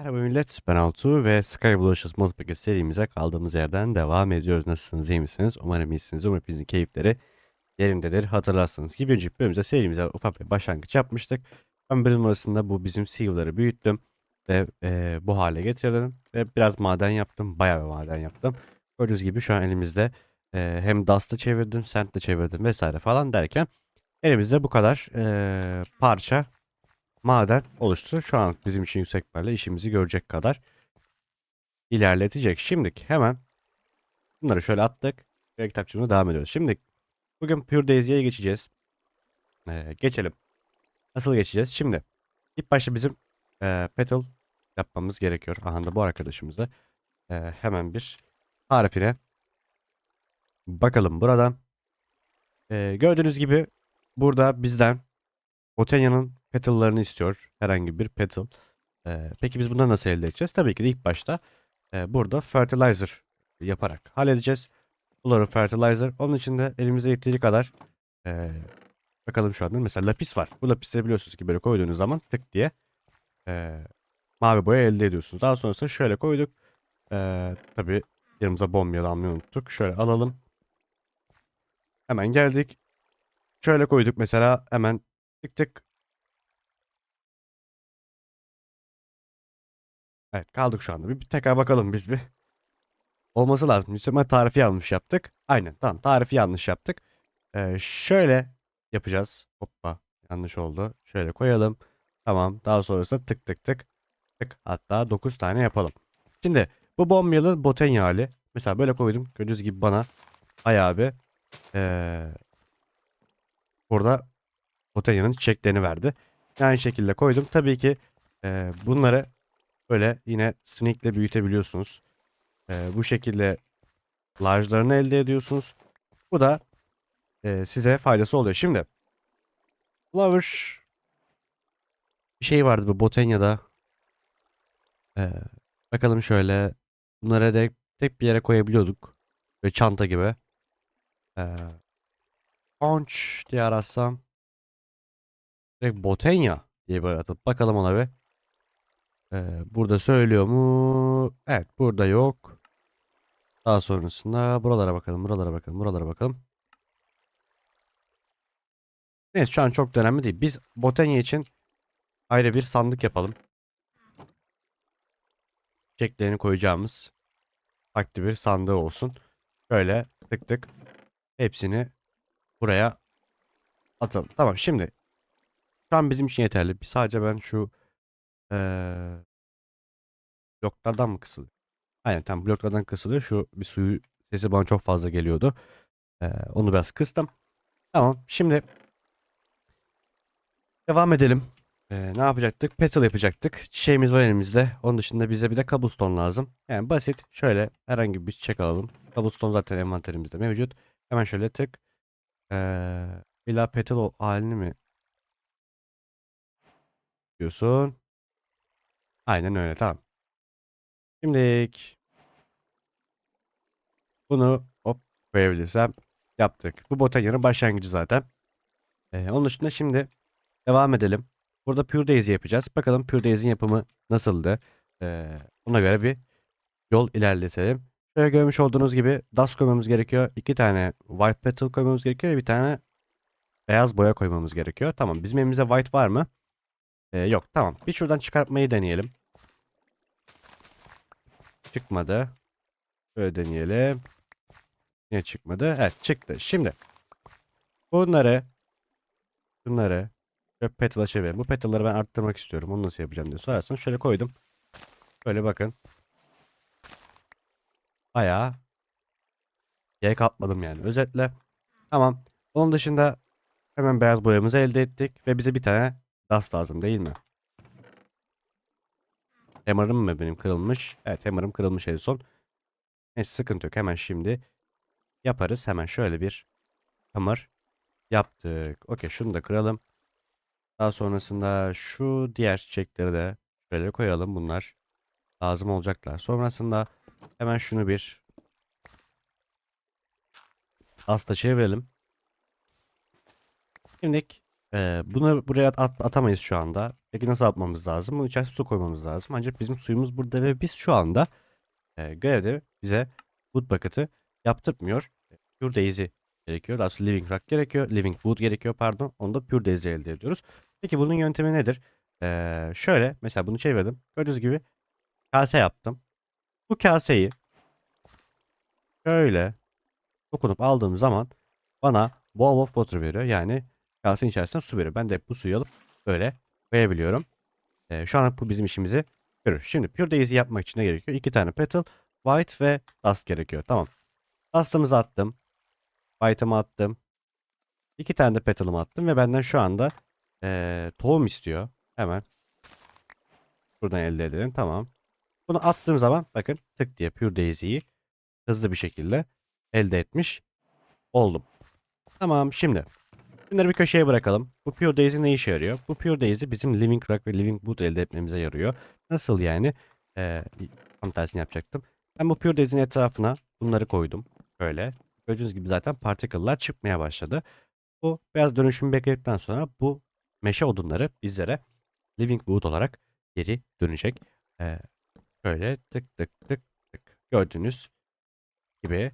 Merhaba millet, ben Altuğ ve Skyblockers Modpack'e serimize kaldığımız yerden devam ediyoruz. Nasılsınız, iyi misiniz? Umarım iyisiniz. Umarım hepinizin keyifleri yerindedir. Hatırlarsanız ki bir önceki bölümümüzde serimize ufak bir başlangıç yapmıştık. Ben bölüm arasında bu bizim seal'ları büyüttüm ve e, bu hale getirdim. Ve biraz maden yaptım, bayağı bir maden yaptım. Gördüğünüz gibi şu an elimizde e, hem Dust'ı çevirdim, Sand'ı çevirdim vesaire falan derken elimizde bu kadar e, parça maden oluştu. Şu an bizim için yüksek ihtimalle işimizi görecek kadar ilerletecek. Şimdi hemen bunları şöyle attık ve kitapçığımıza devam ediyoruz. Şimdi bugün Pure Daisy'ye geçeceğiz. Ee, geçelim. Nasıl geçeceğiz? Şimdi ilk başta bizim e, petal yapmamız gerekiyor. Aha da bu arkadaşımıza e, hemen bir tarifine bakalım buradan. E, gördüğünüz gibi burada bizden Botanya'nın petal'larını istiyor. Herhangi bir petal. Ee, peki biz bunları nasıl elde edeceğiz? Tabii ki de ilk başta e, burada fertilizer yaparak halledeceğiz. Floral fertilizer. Onun için de elimizde yettiği kadar e, bakalım şu anda mesela lapis var. Bu lapisleri biliyorsunuz ki böyle koyduğunuz zaman tık diye e, mavi boya elde ediyorsunuz. Daha sonrasında şöyle koyduk. E, tabii yanımıza bomba almayı unuttuk. Şöyle alalım. Hemen geldik. Şöyle koyduk mesela hemen tık tık Evet kaldık şu anda. Bir, bir tekrar bakalım biz bir. Olması lazım. Yüksek tarifi yanlış yaptık. Aynen tamam tarifi yanlış yaptık. Ee, şöyle yapacağız. Hoppa yanlış oldu. Şöyle koyalım. Tamam daha sonrasında tık tık tık tık hatta 9 tane yapalım. Şimdi bu bombalı botenya hali. Mesela böyle koydum. Gördüğünüz gibi bana bayağı bir ee, burada botenyanın çiçeklerini verdi. Aynı şekilde koydum. Tabii ki ee, bunları Böyle yine sneak'le büyütebiliyorsunuz. Ee, bu şekilde large'larını elde ediyorsunuz. Bu da e, size faydası oluyor. Şimdi flower bir şey vardı bu Botanya'da. Ee, bakalım şöyle. Bunları da tek bir yere koyabiliyorduk. Böyle çanta gibi. Ee, Punch diye aratsam. Direkt Botanya diye böyle atıp bakalım ona bir. Ee, burada söylüyor mu? Evet burada yok. Daha sonrasında buralara bakalım, buralara bakalım, buralara bakalım. Neyse şu an çok da önemli değil. Biz Botanya için ayrı bir sandık yapalım. Çiçeklerini koyacağımız farklı bir sandığı olsun. Şöyle tık tık hepsini buraya atalım. Tamam şimdi şu an bizim için yeterli. Sadece ben şu ee, bloklardan mı kısılıyor? Aynen tam bloklardan kısılıyor. Şu bir suyu sesi bana çok fazla geliyordu. Ee, onu biraz kıstım. Tamam. Şimdi devam edelim. Ee, ne yapacaktık? Petal yapacaktık. Çiçeğimiz var elimizde. Onun dışında bize bir de cobblestone lazım. Yani basit. Şöyle herhangi bir çiçek alalım. Cobblestone zaten envanterimizde mevcut. Hemen şöyle tık. Ee, illa petal halini mi diyorsun? Aynen öyle tamam. Şimdilik bunu hop koyabilirsem yaptık. Bu Botanya'nın başlangıcı zaten. Ee, onun dışında şimdi devam edelim. Burada Pure Daisy yapacağız. Bakalım Pure Daisy'nin yapımı nasıldı? Ee, ona göre bir yol ilerletelim. Şöyle görmüş olduğunuz gibi dust koymamız gerekiyor. İki tane white petal koymamız gerekiyor ve bir tane beyaz boya koymamız gerekiyor. Tamam bizim elimizde white var mı? Ee, yok tamam. Bir şuradan çıkartmayı deneyelim. Çıkmadı. Böyle deneyelim. Niye çıkmadı? Evet çıktı. Şimdi bunları bunları şöyle petal'a çevirelim. Bu petal'ları ben arttırmak istiyorum. Onu nasıl yapacağım diye sorarsan şöyle koydum. Böyle bakın. Bayağı yere katladım yani. Özetle. Tamam. Onun dışında hemen beyaz boyamızı elde ettik. Ve bize bir tane dust lazım değil mi? Hammer'ım mı benim kırılmış? Evet hammer'ım kırılmış en son. Neyse sıkıntı yok. Hemen şimdi yaparız. Hemen şöyle bir hammer yaptık. Okey şunu da kıralım. Daha sonrasında şu diğer çiçekleri de şöyle koyalım. Bunlar lazım olacaklar. Sonrasında hemen şunu bir hasta çevirelim. Şimdi Ee, bunu buraya at- atamayız şu anda. Peki nasıl atmamız lazım? Bunun içerisine su koymamız lazım. Ancak bizim suyumuz burada ve biz şu anda e, görevde bize wood bucket'ı yaptırmıyor. Pure Daisy gerekiyor. Daha sonra Living Rock gerekiyor. Living Wood gerekiyor pardon. Onu da Pure Daisy elde ediyoruz. Peki bunun yöntemi nedir? Ee, şöyle mesela bunu çevirdim. Gördüğünüz gibi kase yaptım. Bu kaseyi şöyle dokunup aldığım zaman bana bowl of water veriyor. Yani kasenin içerisinde su veriyor. Ben de bu suyu alıp böyle koyabiliyorum. Ee, şu an bu bizim işimizi görür. Şimdi Pure Daisy yapmak için ne gerekiyor? İki tane petal, white ve dust gerekiyor. Tamam. Dust'ımızı attım. White'ımı attım. İki tane de petal'ımı attım ve benden şu anda ee, tohum istiyor. Hemen buradan elde edelim. Tamam. Bunu attığım zaman bakın tık diye Pure Daisy'yi hızlı bir şekilde elde etmiş oldum. Tamam şimdi bunları bir köşeye bırakalım. Bu Pure Daisy ne işe yarıyor? Bu Pure Daisy bizim Living Rock ve Living Wood elde etmemize yarıyor. Nasıl yani? Ee, tam tersini yapacaktım. Ben bu Pure Daisy'nin etrafına bunları koydum. Böyle. Gördüğünüz gibi zaten particle'lar çıkmaya başladı. Bu biraz dönüşüm bekledikten sonra bu meşe odunları bizlere Living Wood olarak geri dönecek. Ee, şöyle tık tık tık tık. Gördüğünüz gibi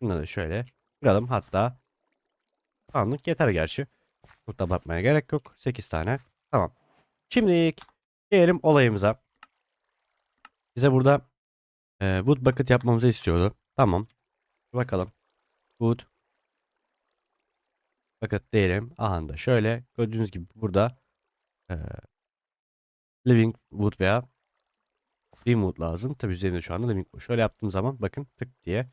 bunları şöyle kıralım. Hatta anlık yeter gerçi. Çok da bakmaya gerek yok. 8 tane. Tamam. Şimdi gelelim olayımıza. Bize burada e, wood bucket yapmamızı istiyordu. Tamam. Bakalım. Wood bucket diyelim. Aha da şöyle gördüğünüz gibi burada e, living wood veya Remote lazım. Tabii üzerinde şu anda Living. Şöyle yaptığım zaman bakın tık diye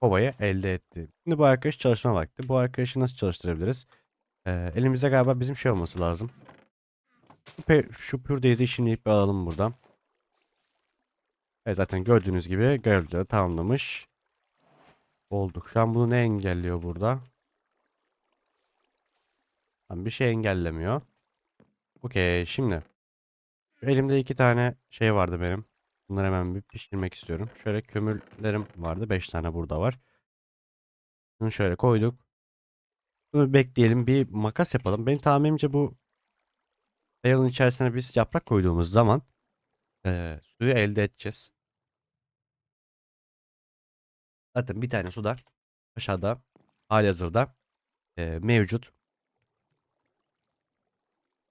kovayı elde ettim. Şimdi bu arkadaş çalışma vakti. Bu arkadaşı nasıl çalıştırabiliriz? Ee, elimizde galiba bizim şey olması lazım. Şu, şu Pure Daisy'yi şimdilik bir alalım buradan. Evet zaten gördüğünüz gibi görevleri tamamlamış olduk. Şu an bunu ne engelliyor burada? Tamam, bir şey engellemiyor. Okey şimdi. Elimde iki tane şey vardı benim. Bunları hemen bir pişirmek istiyorum. Şöyle kömürlerim vardı. Beş tane burada var. Bunu şöyle koyduk. Bunu bekleyelim. Bir makas yapalım. Benim tahminimce bu Hayalın içerisine biz yaprak koyduğumuz zaman eee, suyu elde edeceğiz. Zaten bir tane su da aşağıda halihazırda eee mevcut.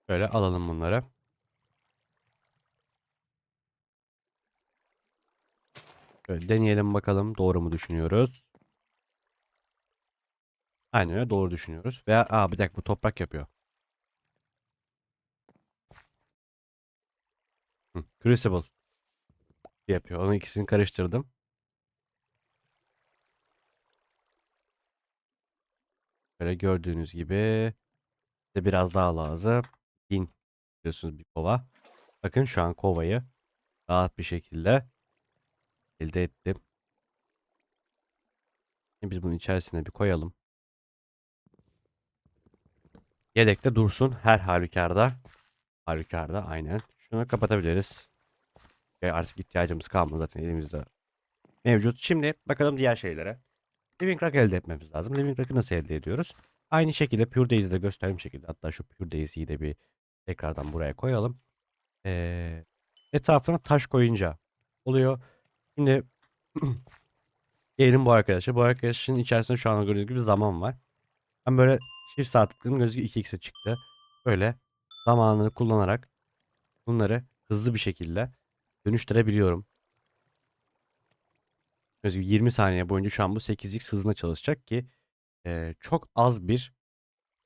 Şöyle alalım bunları. Şöyle deneyelim bakalım doğru mu düşünüyoruz. Aynen öyle doğru düşünüyoruz. Veya aa bir dakika bu toprak yapıyor. Hı, Crucible yapıyor. Onun ikisini karıştırdım. Böyle gördüğünüz gibi de biraz daha lazım. Bin biliyorsunuz bir kova. Bakın şu an kovayı rahat bir şekilde elde ettim. Şimdi Biz bunun içerisine bir koyalım. Yedekte dursun her halükarda. Halükarda aynen. Şunu kapatabiliriz. Ve artık ihtiyacımız kalmadı zaten elimizde mevcut. Şimdi bakalım diğer şeylere. Living Rock elde etmemiz lazım. Living Rock'ı nasıl elde ediyoruz? Aynı şekilde Pure Daisy'de gösterdiğim şekilde. Hatta şu Pure Daisy'yi de bir tekrardan buraya koyalım. Ee, etrafına taş koyunca oluyor. Şimdi diyelim bu arkadaşa. Bu arkadaşın içerisinde şu an gördüğünüz gibi zaman var. Ben böyle çift saat tıkladım. Gibi 2x'e çıktı. Böyle zamanını kullanarak bunları hızlı bir şekilde dönüştürebiliyorum. Gördüğünüz gibi 20 saniye boyunca şu an bu 8x hızına çalışacak ki e, çok az bir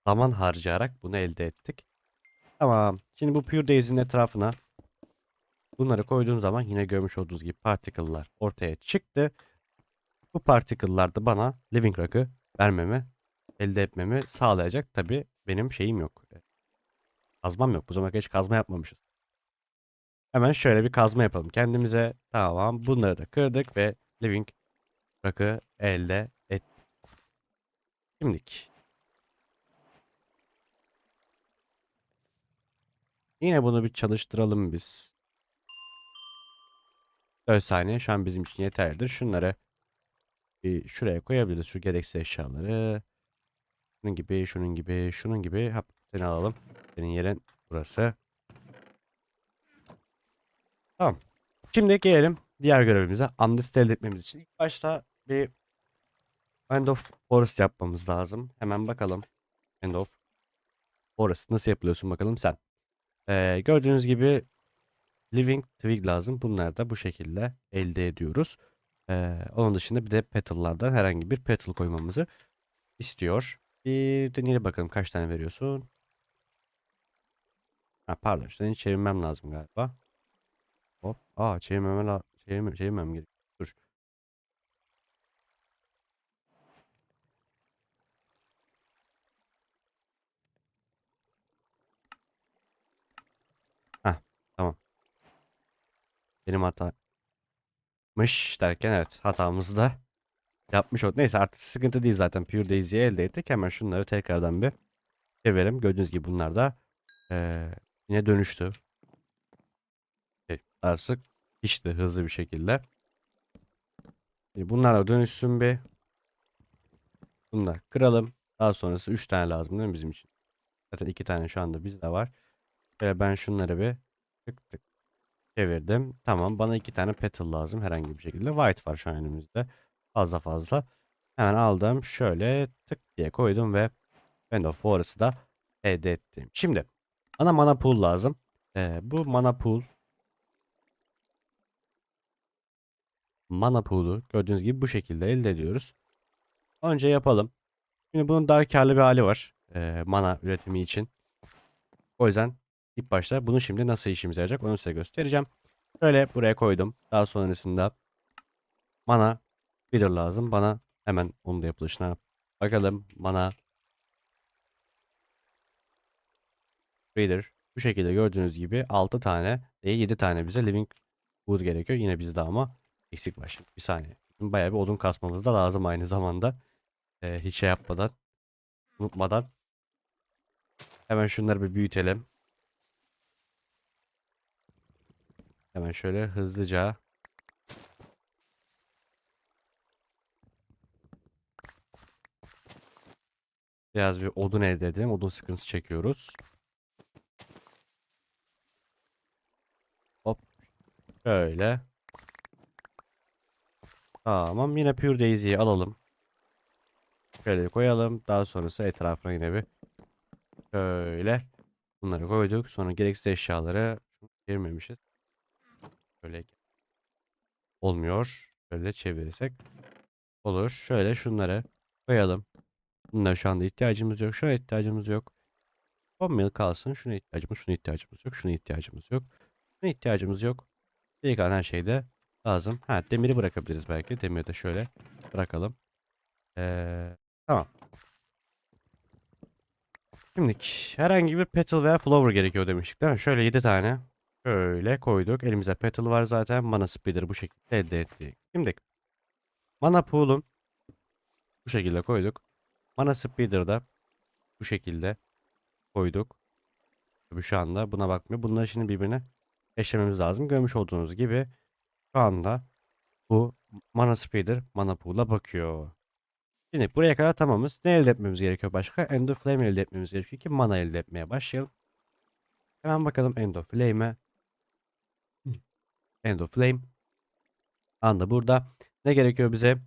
zaman harcayarak bunu elde ettik. Tamam. Şimdi bu Pure Daisy'nin etrafına bunları koyduğum zaman yine görmüş olduğunuz gibi particle'lar ortaya çıktı. Bu particle'lar da bana Living Rock'ı vermemi, elde etmemi sağlayacak. Tabi benim şeyim yok. E, Kazmam yok. Bu zamana hiç kazma yapmamışız. Hemen şöyle bir kazma yapalım kendimize. Tamam. Bunları da kırdık ve Living Rock'ı elde ettik. Şimdilik. Yine bunu bir çalıştıralım biz. 4 saniye şu an bizim için yeterlidir. Şunları bir şuraya koyabiliriz. Şu gereksiz eşyaları. Şunun gibi, şunun gibi, şunun gibi. Hop, Seni alalım. Senin yerin burası. Tamam. Şimdi gelelim diğer görevimize. Amnesty elde etmemiz için. İlk başta bir End of Forest yapmamız lazım. Hemen bakalım. End of Forest nasıl yapılıyorsun bakalım sen. Ee, gördüğünüz gibi Living Twig lazım. Bunları da bu şekilde elde ediyoruz. Ee, onun dışında bir de petal'lardan herhangi bir petal koymamızı istiyor. Bir deneyelim bakalım kaç tane veriyorsun. Ha, pardon şuradan çevirmem lazım galiba. Hop. Aa çevirmeme la çevirmem, çevirmem gerekiyor. Dur. Heh, tamam. Benim hatammış derken evet hatamızı da yapmış olduk. Neyse artık sıkıntı değil zaten. Pure Daisy'yi elde ettik. Hemen şunları tekrardan bir çevirelim. Gördüğünüz gibi bunlar da eee, yine dönüştü. Şey, Artık pişti hızlı bir şekilde. Şimdi bunlar da dönüşsün bir. Bunlar kıralım. Daha sonrası 3 tane lazım değil mi bizim için? Zaten 2 tane şu anda bizde var. Şöyle ben şunları bir tık tık çevirdim. Tamam bana 2 tane petal lazım herhangi bir şekilde. White var şu an önümüzde. Fazla fazla. Hemen aldım. Şöyle tık diye koydum ve End of Forest'ı da elde ettim. Şimdi bana mana pool lazım. Ee, bu mana pool mana pool'u gördüğünüz gibi bu şekilde elde ediyoruz. Önce yapalım. Şimdi bunun daha karlı bir hali var. Ee, mana üretimi için. O yüzden ilk başta bunu şimdi nasıl işimize yarayacak onu size göstereceğim. Şöyle buraya koydum. Daha sonrasında mana feeder lazım. Bana hemen onun da yapılışına bakalım. Mana feeder. Bu şekilde gördüğünüz gibi 6 tane ve 7 tane bize living wood gerekiyor. Yine bizde ama eksik var şimdi. Bir saniye. Bayağı bir odun kasmamız da lazım aynı zamanda. Ee, hiç şey yapmadan, unutmadan. Hemen şunları bir büyütelim. Hemen şöyle hızlıca. Biraz bir odun elde edelim. Odun sıkıntısı çekiyoruz. Hop. Şöyle. Tamam. Yine Pure Daisy'yi alalım. Şöyle koyalım. Daha sonrası etrafına yine bir şöyle bunları koyduk. Sonra gereksiz eşyaları girmemişiz. Şöyle olmuyor. Şöyle çevirirsek olur. Şöyle şunları koyalım. Bunlara şu anda ihtiyacımız yok. Şuna ihtiyacımız yok. 10 mil kalsın. Şuna ihtiyacımız, şuna ihtiyacımız yok. Şuna ihtiyacımız yok. Şuna ihtiyacımız yok. Geri kalan her şeyde lazım. Ha demiri bırakabiliriz belki. Demiri de şöyle bırakalım. Ee, tamam. Şimdi herhangi bir petal veya flower gerekiyor demiştik değil mi? Şöyle 7 tane. Şöyle koyduk. Elimizde petal var zaten. Mana speeder bu şekilde elde ettik. Şimdi mana pool'un bu şekilde koyduk. Mana speeder'da bu şekilde koyduk. Tabii şu anda buna bakmıyor. Bunları şimdi birbirine eşlememiz lazım. Görmüş olduğunuz gibi şu anda bu mana speeder mana pool'a bakıyor. Şimdi buraya kadar tamamız. Ne elde etmemiz gerekiyor başka? End of Flame elde etmemiz gerekiyor ki mana elde etmeye başlayalım. Hemen bakalım End of Flame'e. End of Flame. Anda burada. Ne gerekiyor bize?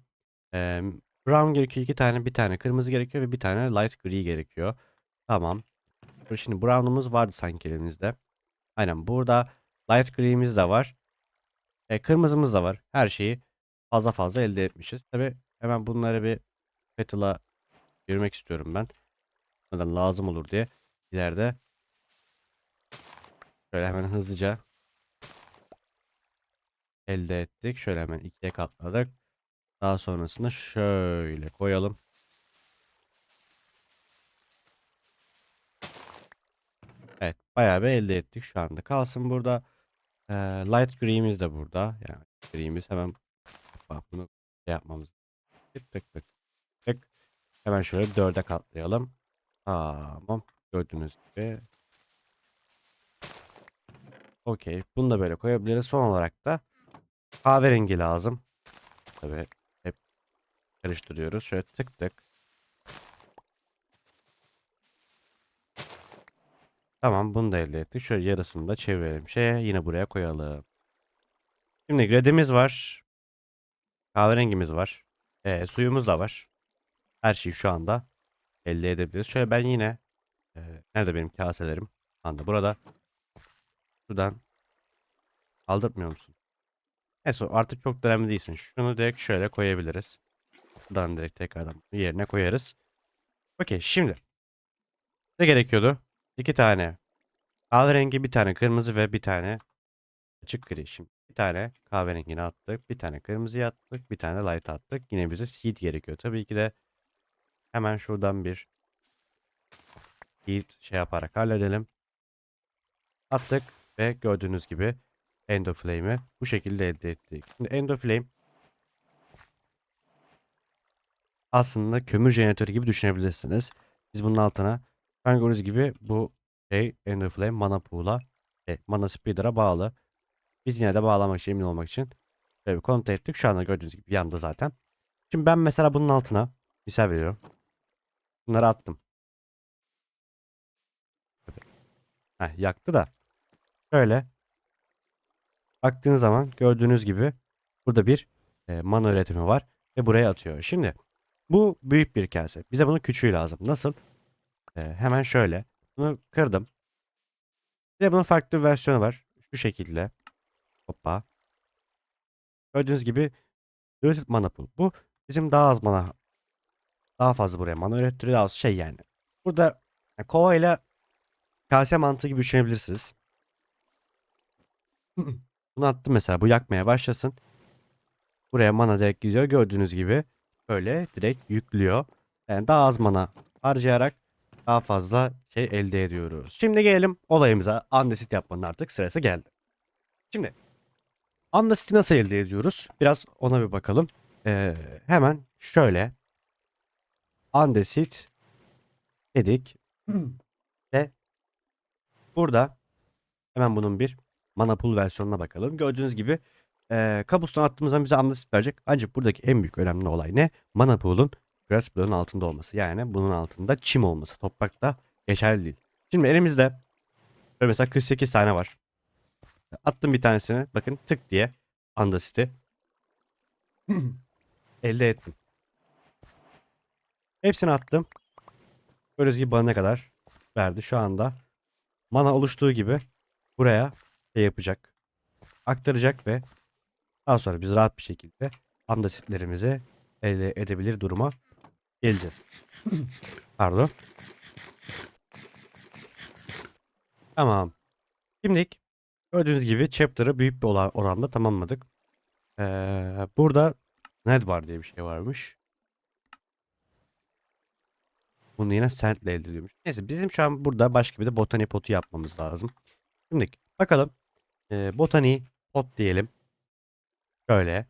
Ee, brown gerekiyor iki tane. Bir tane kırmızı gerekiyor ve bir tane light gri gerekiyor. Tamam. Şimdi brown'umuz vardı sanki elimizde. Aynen burada light gri'miz de var. E, kırmızımız da var. Her şeyi fazla fazla elde etmişiz. Tabi hemen bunları bir petal'a girmek istiyorum ben. Neden lazım olur diye ileride. Şöyle hemen hızlıca elde ettik. Şöyle hemen ikiye katladık. Daha sonrasında şöyle koyalım. Evet bayağı bir elde ettik şu anda. Kalsın burada. Ee, light green'imiz de burada. Yani green'imiz hemen bak bunu şey yapmamız. Tık tık tık tık. Hemen şöyle dörde katlayalım. Tamam. Gördüğünüz gibi. Okey. Bunu da böyle koyabiliriz. Son olarak da kahverengi lazım. Tabii hep karıştırıyoruz. Şöyle tık tık. Tamam bunu da elde ettik. Şöyle yarısını da çevirelim. Şeye yine buraya koyalım. Şimdi gradimiz var. Kahverengimiz var. Ee, suyumuz da var. Her şeyi şu anda elde edebiliriz. Şöyle ben yine e, nerede benim kaselerim? Anda burada. Şuradan aldırmıyor musun? Neyse artık çok da önemli değilsin. Şunu direkt şöyle koyabiliriz. Buradan direkt tekrardan yerine koyarız. Okey şimdi. Ne gerekiyordu? İki tane kahverengi, bir tane kırmızı ve bir tane açık gri. Şimdi bir tane kahverengini attık. Bir tane kırmızıyı attık. Bir tane light attık. Yine bize seed gerekiyor. Tabii ki de hemen şuradan bir seed şey yaparak halledelim. Attık ve gördüğünüz gibi Endoflame'i bu şekilde elde ettik. Şimdi Endoflame aslında kömür jeneratörü gibi düşünebilirsiniz. Biz bunun altına gördüğünüz gibi bu şey Endoflame mana pool'a e, mana speeder'a bağlı. Biz yine de bağlamak için emin olmak için böyle bir kontrol ettik. Şu anda gördüğünüz gibi yandı zaten. Şimdi ben mesela bunun altına misal veriyorum. Bunları attım. Heh, yaktı da. Şöyle baktığınız zaman gördüğünüz gibi burada bir e, mana üretimi var ve buraya atıyor. Şimdi bu büyük bir kase. Bize bunun küçüğü lazım. Nasıl? E, hemen şöyle. Bunu kırdım. Bir de bunun farklı bir versiyonu var. Şu şekilde. Hoppa. Gördüğünüz gibi Limited Mana Pool. Bu bizim daha az mana daha fazla buraya mana ürettiriyor. Daha az şey yani. Burada yani kova ile kase mantığı gibi düşünebilirsiniz. Bunu attım mesela. Bu yakmaya başlasın. Buraya mana direkt gidiyor. Gördüğünüz gibi böyle direkt yüklüyor. Yani daha az mana harcayarak daha fazla şey elde ediyoruz. Şimdi gelelim olayımıza. Andesit yapmanın artık sırası geldi. Şimdi Andesit'i nasıl elde ediyoruz? Biraz ona bir bakalım. Ee, hemen şöyle Andesit dedik ve burada hemen bunun bir mana pool versiyonuna bakalım. Gördüğünüz gibi e, kabuston attığımız zaman bize andesit verecek. Ancak buradaki en büyük önemli olay ne? Mana pool'un grass block'un altında olması. Yani bunun altında çim olması. Toprakta geçerli değil. Şimdi elimizde mesela 48 tane var. Attım bir tanesini. Bakın tık diye andesiti elde ettim. Hepsini attım. Gördüğünüz gibi bana ne kadar verdi. Şu anda mana oluştuğu gibi buraya şey yapacak. Aktaracak ve daha sonra biz rahat bir şekilde andesitlerimizi elde edebilir duruma geleceğiz. Pardon. Tamam. Şimdilik gördüğünüz gibi chapter'ı büyük bir oranda tamamladık. Ee, burada net var diye bir şey varmış. Bunu yine sent ile elde ediyormuş. Neyse bizim şu an burada başka bir de botani potu yapmamız lazım. Şimdi bakalım. Ee, botani pot diyelim. Şöyle.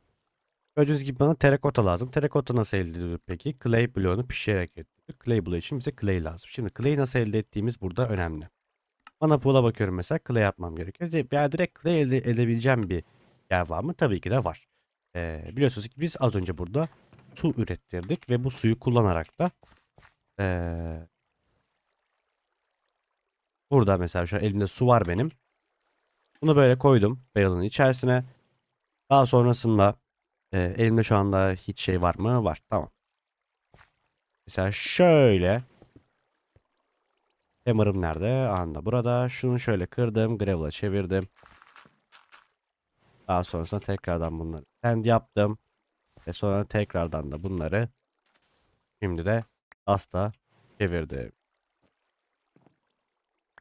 Gördüğünüz gibi bana terakota lazım. Terakota nasıl elde edilir peki? Clay bloğunu pişirerek elde edilir. Clay bloğu için bize clay lazım. Şimdi clay nasıl elde ettiğimiz burada önemli. Bana pool'a bakıyorum mesela clay atmam gerekiyor. Ya direkt clay elde edebileceğim bir yer var mı? Tabii ki de var. Ee, biliyorsunuz ki biz az önce burada su ürettirdik ve bu suyu kullanarak da ee, burada mesela şu an elimde su var benim. Bunu böyle koydum barrel'ın içerisine. Daha sonrasında e, elimde şu anda hiç şey var mı? Var. Tamam. Mesela şöyle. Hammer'ım nerede? Anda burada. Şunu şöyle kırdım. Gravel'a çevirdim. Daha sonrasında tekrardan bunları sand yaptım. Ve sonra tekrardan da bunları şimdi de asta çevirdim.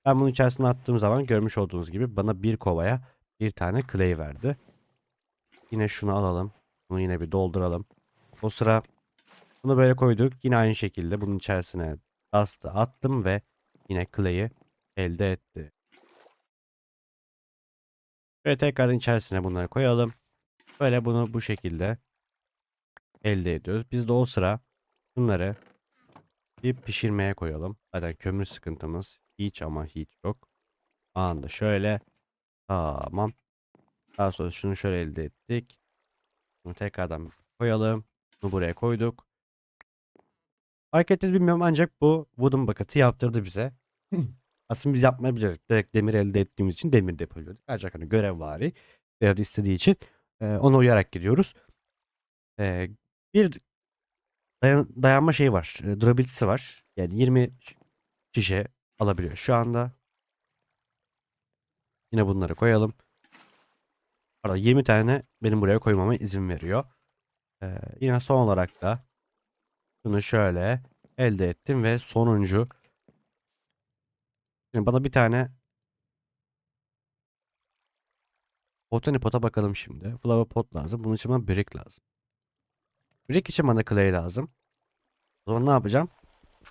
Ben bunun içerisine attığım zaman görmüş olduğunuz gibi bana bir kovaya bir tane clay verdi. Yine şunu alalım. Bunu yine bir dolduralım. O sıra bunu böyle koyduk. Yine aynı şekilde bunun içerisine dust'ı attım ve yine clay'i elde etti. Böyle tekrardan içerisine bunları koyalım. Böyle bunu bu şekilde elde ediyoruz. Biz de o sıra bunları bir pişirmeye koyalım. Zaten kömür sıkıntımız hiç ama hiç yok. Anında şöyle. Tamam. Daha sonra şunu şöyle elde ettik. Bunu tekrardan koyalım. Bunu buraya koyduk. Fark ettiniz bilmiyorum ancak bu wooden bucket'ı yaptırdı bize. Aslında biz yapmayabiliriz. Direkt demir elde ettiğimiz için demir de yapabiliyorduk. Ancak hani görev vari. Görevde istediği için e, ona uyarak gidiyoruz. E, bir dayan- dayanma şeyi var. E, durability'si var. Yani 20 şişe alabiliyor. Şu anda yine bunları koyalım. Pardon 20 tane benim buraya koymama izin veriyor. E, yine son olarak da bunu şöyle elde ettim ve sonuncu Şimdi bana bir tane Botany pot'a bakalım şimdi. Flower pot lazım. Bunun için bana brick lazım. Brick için bana clay lazım. O zaman ne yapacağım?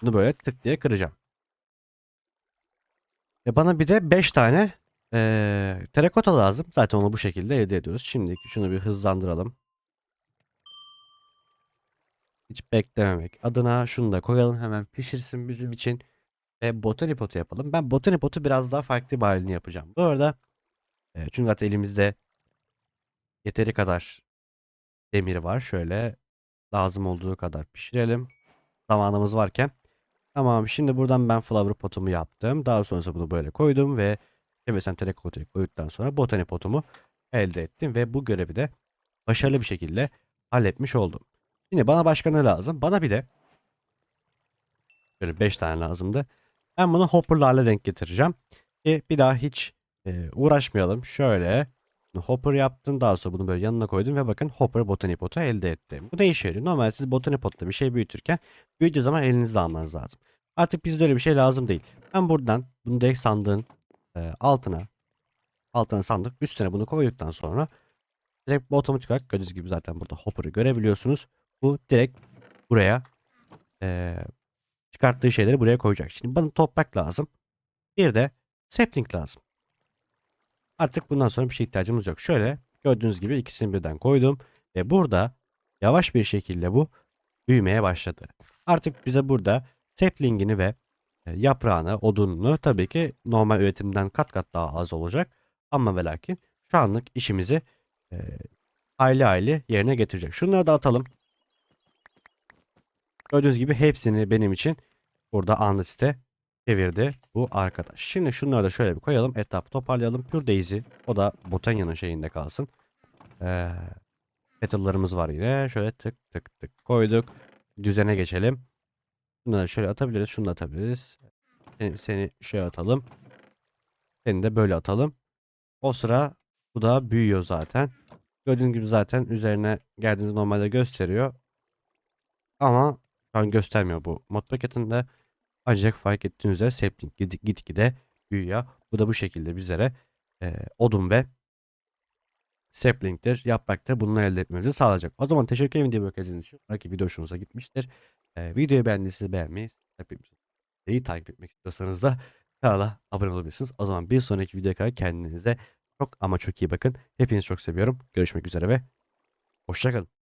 Bunu böyle tık diye kıracağım. E bana bir de 5 tane eee terakota lazım. Zaten onu bu şekilde elde ediyoruz. Şimdi şunu bir hızlandıralım. Hiç beklememek adına şunu da koyalım hemen pişirsin bizim için. Ve botany potu yapalım. Ben botany potu biraz daha farklı bir halini yapacağım. Bu arada e, çünkü zaten elimizde yeteri kadar demir var. Şöyle lazım olduğu kadar pişirelim. Zamanımız varken. Tamam şimdi buradan ben flower potumu yaptım. Daha sonrasında bunu böyle koydum ve çevresel terakotayı koyduktan sonra botany potumu elde ettim. Ve bu görevi de başarılı bir şekilde halletmiş oldum. Yine bana başka ne lazım? Bana bir de böyle 5 tane lazımdı. Ben bunu hopperlarla denk getireceğim. Ki bir daha hiç e, uğraşmayalım. Şöyle bunu hopper yaptım. Daha sonra bunu böyle yanına koydum ve bakın hopper botany potu elde ettim. Bu ne işe yarıyor? Normal siz botany potta bir şey büyütürken büyüdüğü zaman elinizde almanız lazım. Artık bizde öyle bir şey lazım değil. Ben buradan bunu direkt sandığın e, altına altına sandık üstüne bunu koyduktan sonra direkt bu otomatik olarak gördüğünüz gibi zaten burada hopper'ı görebiliyorsunuz. Bu direkt buraya e, çıkarttığı şeyleri buraya koyacak. Şimdi bana toprak lazım. Bir de sapling lazım. Artık bundan sonra bir şey ihtiyacımız yok. Şöyle gördüğünüz gibi ikisini birden koydum. Ve burada yavaş bir şekilde bu büyümeye başladı. Artık bize burada saplingini ve e, yaprağını, odununu tabii ki normal üretimden kat kat daha az olacak. Ama ve lakin şu anlık işimizi e, aile aile yerine getirecek. Şunları da atalım. Gördüğünüz gibi hepsini benim için burada anlı site çevirdi bu arkadaş. Şimdi şunları da şöyle bir koyalım. Etrafı toparlayalım. Pure Daisy. O da Botanya'nın şeyinde kalsın. Ee, kettle'larımız var yine. Şöyle tık tık tık koyduk. Düzene geçelim. Bunları şöyle atabiliriz. Şunu da atabiliriz. Seni, seni şöyle atalım. Seni de böyle atalım. O sıra bu da büyüyor zaten. Gördüğünüz gibi zaten üzerine geldiğiniz normalde gösteriyor. Ama şu an göstermiyor bu mod paketinde. Ancak fark ettiğiniz üzere sapling git- gitgide büyüyor. Bu da bu şekilde bizlere e, odun ve sapling'dir, yapraktır. Bunları elde etmemizi sağlayacak. O zaman teşekkür ederim videoyu izlediğiniz için. Belki video hoşunuza gitmiştir. E, videoyu beğendiyseniz beğenmeyi, iyi takip etmek istiyorsanız da kanala abone olabilirsiniz. O zaman bir sonraki videoya kadar kendinize çok ama çok iyi bakın. Hepinizi çok seviyorum. Görüşmek üzere ve hoşçakalın.